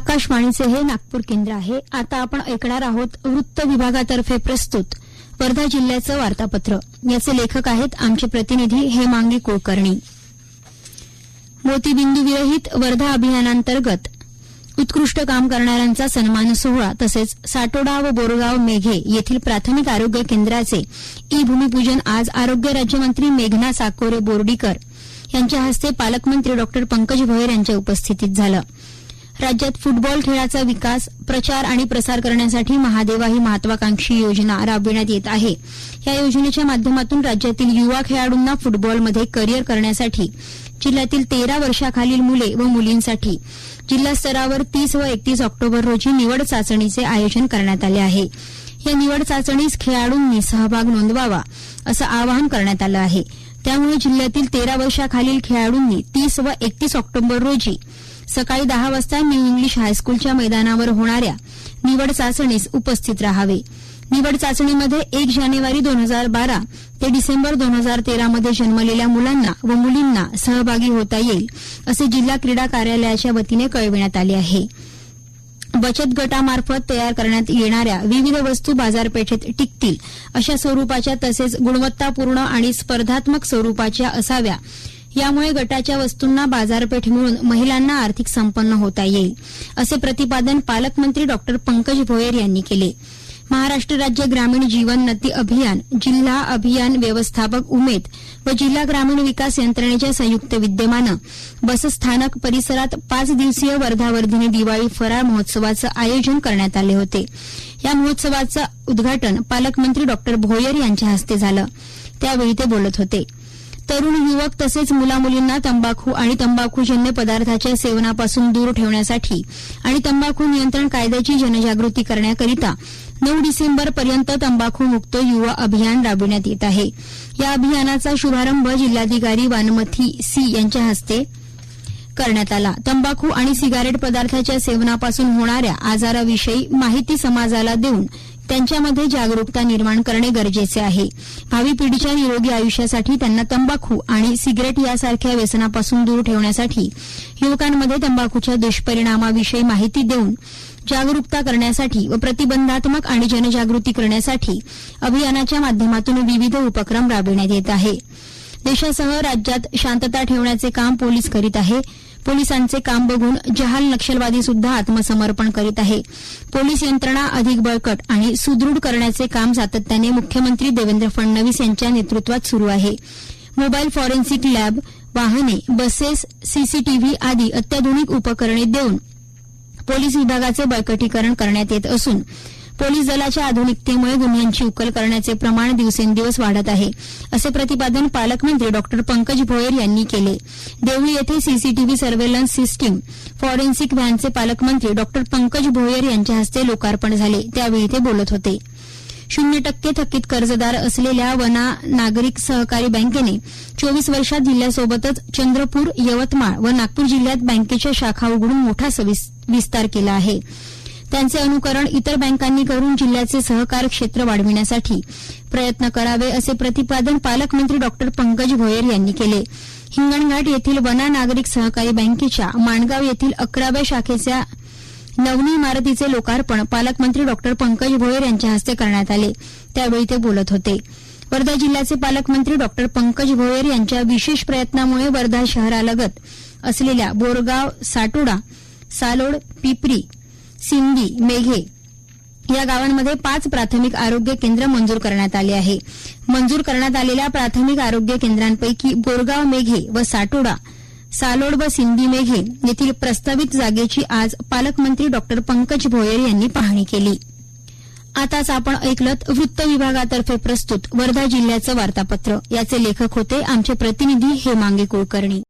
आकाशवाणीचे हे नागपूर केंद्र आहे. आता आपण ऐकणार आहोत वृत्त विभागातर्फे प्रस्तुत. वर्धा जिल्ह्याचं वार्तापत्र. याचे लेखक आहेत आमचे प्रतिनिधी हेमांगी कुलकर्णी. मोतीबिंदू विरहित वर्धा अभियानांतर्गत उत्कृष्ट काम करणाऱ्यांचा सन्मान सोहळा तसेच साटोडा व बोरगाव मेघे येथील प्राथमिक आरोग्य केंद्राचे ई भूमिपूजन आज आरोग्य राज्यमंत्री मेघना साकोरे बोर्डीकर यांच्या हस्ते पालकमंत्री डॉ पंकज भोयर यांच्या उपस्थितीत झालं. राज्यात फुटबॉल खेळाचा विकास प्रचार आणि प्रसार करण्यासाठी महादेवा ही महत्वाकांक्षी योजना राबविण्यात येत आहे. या योजनेच्या माध्यमातून राज्यातील युवा खेळाडूंना फुटबॉलमध्ये करिअर करण्यासाठी जिल्ह्यातील तेरा वर्षाखालील मुले व मुलींसाठी जिल्हा स्तरावर तीस व एकतीस ऑक्टोबर रोजी निवड चाचणीचे आयोजन करण्यात आले आहे. या निवड चाचणीस खेळाडूंनी सहभाग नोंदवावा असं आवाहन करण्यात आलं आहे. त्यामुळे जिल्ह्यातील तेरा वर्षाखालील खेळाडूंनी तीस व एकतीस ऑक्टोबर रोजी सकाळी दहा वाजता न्यू इंग्लिश हायस्कूलच्या मैदानावर होणाऱ्या निवड चाचणीस उपस्थित राहावे. निवड चाचणीमध्ये एक जानेवारी दोन हजार बारा ते डिसेंबर दोन हजार तेरामध्ये जन्मलेल्या मुलांना व मुलींना सहभागी होता येईल असे जिल्हा क्रीडा कार्यालयाच्या वतीने कळविण्यात आले आहे. बचत गटामार्फत तयार करण्यात येणाऱ्या विविध वस्तू बाजारपेठेत टिकतील अशा स्वरूपाच्या तसेच गुणवत्तापूर्ण आणि स्पर्धात्मक स्वरूपाच्या असाव्या यामुळे गटाच्या वस्तूंना बाजारपेठ मिळून महिलांना आर्थिक संपन्न होता येईल असे प्रतिपादन पालकमंत्री डॉ. पंकज भोयर यांनी केले. महाराष्ट्र राज्य ग्रामीण जीवनोन्नती अभियान जिल्हा अभियान व्यवस्थापक उमेद व जिल्हा ग्रामीण विकास यंत्रणेच्या संयुक्त विद्यमानं बसस्थानक परिसरात पाच दिवसीय वर्धावर्धिनी दिवाळी फराळ महोत्सवाचं आयोजन करण्यात आले होते. या महोत्सवाचं उद्घाटन पालकमंत्री डॉ. भोयर यांच्या हस्ते झालं. त्यावेळी ते बोलत होते. तरुण युवक तसेच मुलामुलींना तंबाखू आणि तंबाखूजन्य पदार्थाच्या सेवनापासून दूर ठेवण्यासाठी आणि तंबाखू नियंत्रण कायद्याची जनजागृती करण्याकरिता नऊ डिसेंबरपर्यंत तंबाखू मुक्त युवा अभियान राबविण्यात येत आहे. या अभियानाचा शुभारंभ जिल्हाधिकारी वानमथी सी यांच्या हस्ते करण्यात आला. तंबाखू आणि सिगारेट पदार्थाच्या सेवनापासून होणाऱ्या आजाराविषयी माहिती समाजाला देऊन त्यांच्यामध्ये जागरूकता निर्माण करणे गरजेचे आहे. भावी पिढीच्या निरोगी आयुष्यासाठी त्यांना तंबाखू आणि सिगरेट यासारख्या व्यसनापासून दूर ठेवण्यासाठी युवकांमध्ये तंबाखूच्या दुष्परिणामाविषयी माहिती देऊन जागरूकता करण्यासाठी व प्रतिबंधात्मक आणि जनजागृती करण्यासाठी अभियानाच्या माध्यमातून विविध उपक्रम राबविण्यात येत आहे. देशासह राज्यात शांतता ठेवण्याचे काम पोलीस करीत आहेत पोलिसांचे काम बघून जहाल नक्षलवादी सुद्धा आत्मसमर्पण करीत आहे. पोलीस यंत्रणा अधिक बळकट आणि सुदृढ करण्याचे काम सातत्याने मुख्यमंत्री देवेंद्र फडणवीस यांच्या नेतृत्वात सुरू आहे. मोबाईल फॉरेन्सिक लॅब वाहने बसेस सीसीटीव्ही आदी अत्याधुनिक उपकरणे देऊन पोलीस विभागाचे बळकटीकरण करण्यात येत असून पोलीस दलाच्या आधुनिकतेमुळे गुन्ह्यांची उकल करण्याचे प्रमाण दिवसेंदिवस वाढत आहे असे प्रतिपादन पालकमंत्री डॉ. पंकज भोयर यांनी केले. देवळी येथे सीसीटीव्ही सर्व्हेलन्स सिस्टीम फॉरेन्सिक व्हॅनचे पालकमंत्री डॉ. पंकज भोयर यांच्या हस्ते लोकार्पण झाले त्यावेळी ते बोलत होते. शून्य टक्के थकीत कर्जदार असलेल्या वना नागरिक सहकारी बँकेने चोवीस वर्षात जिल्ह्यासोबतच चंद्रपूर यवतमाळ व नागपूर जिल्ह्यात बँकेच्या शाखा उघडून मोठा विस्तार केला आहे. त्यांचे अनुकरण इतर बँकांनी करून जिल्ह्याचे सहकार क्षेत्र वाढविण्यासाठी प्रयत्न करावे असे प्रतिपादन पालकमंत्री डॉ. पंकज भोयर यांनी केले. हिंगणघाट येथील वना नागरिक सहकारी बँकेच्या माणगाव येथील अकराव्या शाखेच्या नवनी इमारतीचे लोकार्पण पालकमंत्री डॉ. पंकज भोयर यांच्या हस्ते करण्यात आले. त्यावेळी ते बोलत होते. वर्धा जिल्ह्याचे पालकमंत्री डॉ. पंकज भोयर यांच्या विशेष प्रयत्नामुळे वर्धा शहरालगत असलेल्या बोरगाव साटोडा सालोड पिपरी सिंदी मेघे या गावांमध्ये पाच प्राथमिक आरोग्य केंद्र मंजूर करण्यात आले आहे. मंजूर करण्यात आलेल्या प्राथमिक आरोग्य केंद्रांपैकी बोरगाव मेघे व साटोडा सालोड व सिंदी मेघे येथील प्रस्तावित जागेची आज पालकमंत्री डॉ. पंकज भोयर यांनी पाहणी केली. आताच आपण ऐकलत वृत्त विभागातर्फे प्रस्तुत वर्धा जिल्ह्याचं वार्तापत्र. याचे लेखक होते आमचे प्रतिनिधी हेमांगी कुलकर्णी.